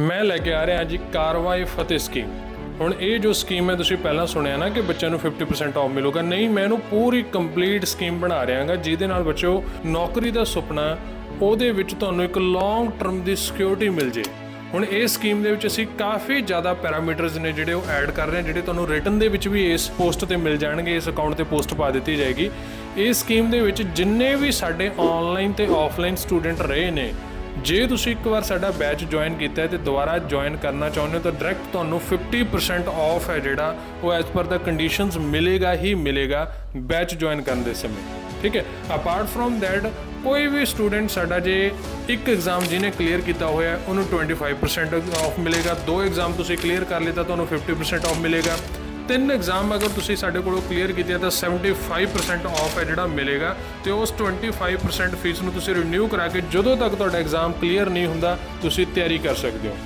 ਮੈਂ ਲੈ ਕੇ ਆ ਰਿਹਾ ਜੀ ਕਾਰਵਾਈ ਫਤਿਹ ਸਕੀਮ। ਹੁਣ ਇਹ ਜੋ ਸਕੀਮ ਹੈ, ਤੁਸੀਂ ਪਹਿਲਾਂ ਸੁਣਿਆ ਨਾ ਕਿ ਬੱਚਿਆਂ ਨੂੰ 50% ਆਫ ਮਿਲੂਗਾ। ਨਹੀਂ, ਮੈਂ ਇਹਨੂੰ ਪੂਰੀ ਕੰਪਲੀਟ ਸਕੀਮ ਬਣਾ ਰਿਹਾਗਾ ਜਿਹਦੇ ਨਾਲ ਬੱਚਿਓ ਨੌਕਰੀ ਦਾ ਸੁਪਨਾ ਉਹਦੇ ਵਿੱਚ ਤੁਹਾਨੂੰ ਇੱਕ ਲੌਂਗ ਟਰਮ ਦੀ ਸਿਕਿਉਰਿਟੀ ਮਿਲ ਜੇ। ਹੁਣ ਇਸ ਸਕੀਮ ਦੇ ਵਿੱਚ ਅਸੀਂ ਕਾਫੀ ਜ਼ਿਆਦਾ ਪੈਰਾਮੀਟਰਸ ਨੇ ਜਿਹੜੇ ਉਹ ਐਡ ਕਰ ਰਹੇ ਹਾਂ, ਜਿਹੜੇ ਤੁਹਾਨੂੰ ਰਿਟਨ ਦੇ ਵਿੱਚ ਵੀ ਇਸ ਪੋਸਟ ਤੇ ਮਿਲ ਜਾਣਗੇ, ਇਸ ਅਕਾਊਂਟ ਤੇ ਪੋਸਟ ਪਾ ਦਿੱਤੀ ਜਾਏਗੀ। ਇਸ ਸਕੀਮ ਦੇ ਵਿੱਚ ਜਿੰਨੇ ਵੀ ਸਾਡੇ ਆਨਲਾਈਨ ਤੇ ਆਫਲਾਈਨ ਸਟੂਡੈਂਟ ਰਹੇ ਨੇ ਜੇ ਤੁਸੀਂ ਇੱਕ ਵਾਰ ਸਾਡਾ ਬੈਚ ਜੁਆਇਨ ਕੀਤਾ ਹੈ ਤੇ ਦੁਬਾਰਾ ਜੁਆਇਨ ਕਰਨਾ ਚਾਹੁੰਦੇ ਹੋ ਤਾਂ ਡਾਇਰੈਕਟ ਤੁਹਾਨੂੰ 50% ਆਫ ਹੈ ਜਿਹੜਾ ਉਹ ਐਸ ਪਰ ਦਾ ਕੰਡੀਸ਼ਨਸ ਮਿਲੇਗਾ ਹੀ ਮਿਲੇਗਾ ਬੈਚ ਜੁਆਇਨ ਕਰਨ ਦੇ ਸਮੇਂ। ਠੀਕ ਹੈ? ਅਪਾਰਟ ਫਰੋਮ ਥੈਟ ਕੋਈ ਵੀ ਸਟੂਡੈਂਟ ਸਾਡਾ ਜੇ ਇੱਕ ਐਗਜ਼ਾਮ ਜਿਹਨੇ ਕਲੀਅਰ ਕੀਤਾ ਹੋਇਆ ਹੈ, ਉਹਨੂੰ 25% ਆਫ ਮਿਲੇਗਾ। ਦੋ ਐਗਜ਼ਾਮ ਤੁਸੀਂ ਕਲੀਅਰ ਕਰ ਲਿਆ ਤਾਂ ਤੁਹਾਨੂੰ 50% ਆਫ ਮਿਲੇਗਾ। ਤਿੰਨ ਐਗਜ਼ਾਮ ਅਗਰ ਤੁਸੀਂ ਸਾਡੇ ਕੋਲੋਂ ਕਲੀਅਰ ਕੀਤੇ ਆ ਤਾਂ 75% ਆਫ ਹੈ ਜਿਹੜਾ ਮਿਲੇਗਾ ਤੇ ਉਸ 25% ਫੀਸ ਨੂੰ ਤੁਸੀਂ ਰਿਨਿਊ ਕਰਾ ਕੇ ਜਦੋਂ ਤੱਕ ਤੁਹਾਡਾ ਐਗਜ਼ਾਮ ਕਲੀਅਰ ਨਹੀਂ ਹੁੰਦਾ, ਤੁਸੀਂ ਤਿਆਰੀ ਕਰ ਸਕਦੇ ਹੋ।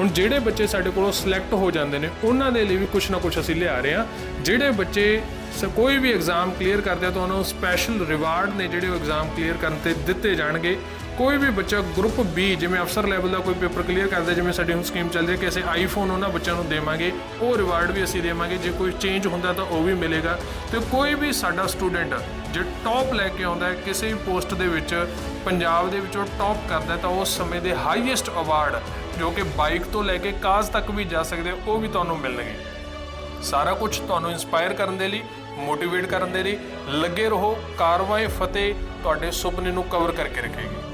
ਹੁਣ ਜਿਹੜੇ ਬੱਚੇ ਸਾਡੇ ਕੋਲੋਂ ਸਿਲੈਕਟ ਹੋ ਜਾਂਦੇ ਨੇ, ਉਹਨਾਂ ਦੇ ਲਈ ਵੀ ਕੁਝ ਨਾ ਕੁਝ ਅਸੀਂ ਲਿਆ ਰਹੇ ਹਾਂ। ਜਿਹੜੇ ਬੱਚੇ ਸ- ਕੋਈ ਵੀ ਐਗਜ਼ਾਮ ਕਲੀਅਰ ਕਰਦੇ ਆ ਤਾਂ ਉਹਨਾਂ ਨੂੰ ਸਪੈਸ਼ਲ ਰਿਵਾਰਡ ਨੇ ਜਿਹੜੇ ਉਹ ਐਗਜ਼ਾਮ ਕਲੀਅਰ ਕਰਨ ਤੇ ਦਿੱਤੇ ਜਾਣਗੇ। ਕੋਈ ਵੀ ਬੱਚਾ ਗਰੁੱਪ B, ਜਿਵੇਂ ਅਫਸਰ ਲੈਵਲ ਦਾ ਕੋਈ ਪੇਪਰ ਕਲੀਅਰ ਕਰਦਾ, ਜਿਵੇਂ ਸਾਡੀ ਹੁਣ ਸਕੀਮ ਚੱਲ ਰਹੀ ਹੈ ਕਿ ਅਸੀਂ ਆਈਫੋਨ ਉਹਨਾਂ ਬੱਚਿਆਂ ਨੂੰ ਦੇਵਾਂਗੇ, ਉਹ ਰਿਵਾਰਡ ਵੀ ਅਸੀਂ ਦੇਵਾਂਗੇ। ਜੇ ਕੋਈ ਚੇਂਜ ਹੁੰਦਾ ਤਾਂ ਉਹ ਵੀ ਮਿਲੇਗਾ। ਤੇ ਕੋਈ ਵੀ ਸਾਡਾ ਸਟੂਡੈਂਟ ਜੇ ਟੌਪ ਲੈ ਕੇ ਆਉਂਦਾ ਹੈ, ਕਿਸੇ ਵੀ ਪੋਸਟ ਦੇ ਵਿੱਚ, ਪੰਜਾਬ ਦੇ ਵਿੱਚੋਂ ਟੌਪ ਕਰਦਾ ਤਾਂ ਉਸ ਸਮੇਂ ਦੇ ਹਾਈਐਸਟ ਅਵਾਰਡ ਜੋ ਕਿ ਬਾਈਕ ਤੋਂ ਲੈ ਕੇ ਕਾਜ਼ ਤੱਕ ਵੀ ਜਾ ਸਕਦੇ ਉਹ ਵੀ ਤੁਹਾਨੂੰ ਮਿਲਣਗੇ। ਸਾਰਾ ਕੁਝ ਤੁਹਾਨੂੰ ਇਨਸਪਾਇਰ ਕਰਨ ਦੇ ਲਈ ਮੋਟੀਵੇਟ ਕਰਨ ਦੇ ਲਈ, ਲੱਗੇ ਰਹੋ, ਕਾਰਵਾਈ ਫਤਿਹ ਤੁਹਾਡੇ ਸੁਪਨੇ ਨੂੰ ਕਵਰ ਕਰਕੇ ਰੱਖੇਗੀ।